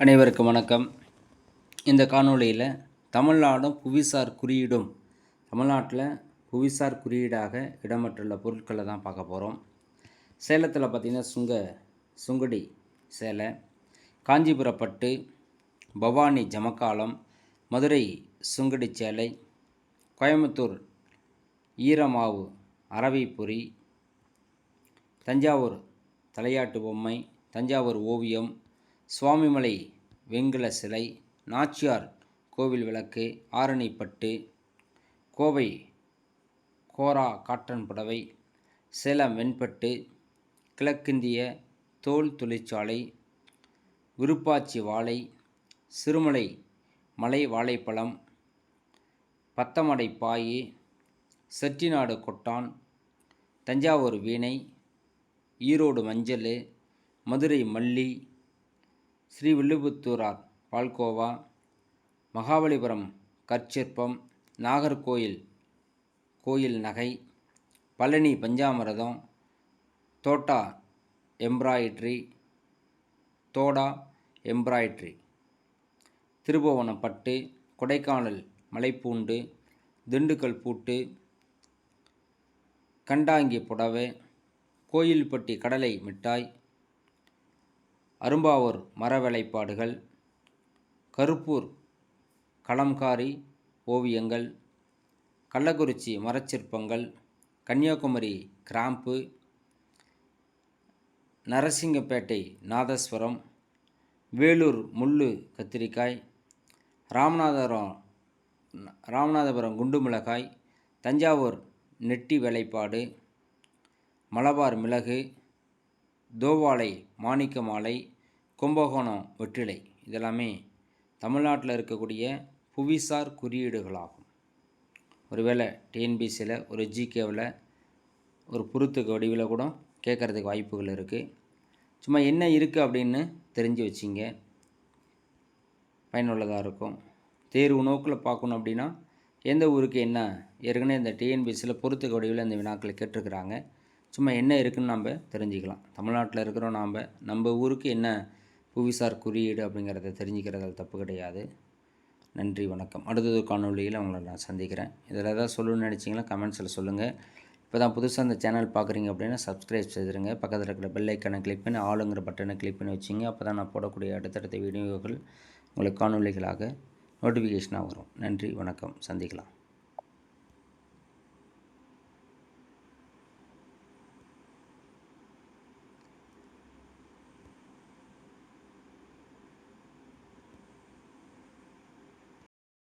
அனைவருக்கும் வணக்கம். இந்த காணொளியில் தமிழ்நாடும் புவிசார் குறியீடும் தமிழ்நாட்டில் புவிசார் குறியீடாக இடம்பெற்றுள்ள பொருட்களை தான் பார்க்க போகிறோம் சேலத்தில் பார்த்திங்கன்னா சுங்க சுங்குடி சேலை காஞ்சிபுரப்பட்டு பவானி ஜமக்காலம் மதுரை சுங்குடி சேலை கோயம்புத்தூர் ஈரமாவு அரவிப்புரி தஞ்சாவூர் தலையாட்டு பொம்மை தஞ்சாவூர் ஓவியம் சுவாமிமலை வெண்கல சிலை நாச்சியார் கோவில் விளக்கு ஆரணிப்பட்டு கோவை கோரா காட்டன் புடவை சேலம் வெண்பட்டு கிழக்கிந்திய தோல் தொழிற்சாலை விருப்பாச்சி வாழை சிறுமலை மலை வாழைப்பழம் பத்தமடை பாயி செட்டிநாடு கொட்டான் தஞ்சாவூர் வீணை ஈரோடு மஞ்சள் மதுரை மல்லி ஸ்ரீ வில்லுபுத்தூரார் பால்கோவா மகாபலிபுரம் கற்சிற்பம் நாகர்கோயில் கோயில் நகை பழனி பஞ்சாமிரதம் தோட்டா எம்ப்ராய்ட்ரி தோடா எம்ப்ராய்ட்ரி திருபுவனப்பட்டு கொடைக்கானல் மலைப்பூண்டு திண்டுக்கல் பூட்டு கண்டாங்கி புடவை கோயில்பட்டி கடலை மிட்டாய் அரும்பாவூர் மர வேலைப்பாடுகள் கருப்பூர் கலம்காரி ஓவியங்கள் கள்ளக்குறிச்சி மரச்சிற்பங்கள் கன்னியாகுமரி கிராம்பு நரசிங்கப்பேட்டை நாதஸ்வரம் வேலூர் முள்ளு கத்திரிக்காய் ராமநாதபுரம் ராமநாதபுரம் குண்டு மிளகாய் தஞ்சாவூர் நெட்டி வேலைப்பாடு மலபார் மிளகு தோவாலை மாணிக்க மாலை கும்பகோணம் வெற்றிலை இதெல்லாமே தமிழ்நாட்டில் இருக்கக்கூடிய புவிசார் குறியீடுகளாகும். ஒருவேளை டிஎன்பிசியில் ஒரு ஜிகேவில் ஒரு புருத்துக்கு வடிவில் கூட கேட்குறதுக்கு வாய்ப்புகள் இருக்குது சும்மா என்ன இருக்குது அப்படின்னு தெரிஞ்சு வச்சிங்க. பயனுள்ளதாக இருக்கும். தேர்வு நோக்கில் பார்க்கணும் அப்படின்னா எந்த ஊருக்கு என்ன? ஏற்கனவே இந்த டிஎன்பிசியில் பொறுத்துக்கு வடிவில் இந்த வினாக்களை கேட்டிருக்கிறாங்க. சும்மா என்ன இருக்குதுன்னு நாம் தெரிஞ்சுக்கலாம். தமிழ்நாட்டில் இருக்கிறோம் நாம் நம்ம ஊருக்கு என்ன புவிசார் குறியீடு அப்படிங்கிறத தெரிஞ்சுக்கிறது தப்பு கிடையாது. நன்றி வணக்கம். அடுத்தது காணொலியில் உங்களை நான் சந்திக்கிறேன். இதில் ஏதாவது சொல்லணும்னு நினச்சிங்கன்னா கமெண்ட்ஸில் சொல்லுங்கள் இப்போ தான் புதுசாக அந்த சேனல் பார்க்குறீங்க அப்படின்னா சப்ஸ்கிரைப் செய்திருங்க. பக்கத்தில் இருக்கிற பெல் ஐக்கனை கிளிக் பண்ணி ஆளுங்கிற பட்டனை கிளிக் பண்ணி வச்சிங்க. அப்போ தான் நான் போடக்கூடிய அடுத்தடுத்த வீடியோக்கள் உங்களுக்கு காணொலிகளாக நோட்டிஃபிகேஷனாக வரும். நன்றி வணக்கம். சந்திக்கலாம்.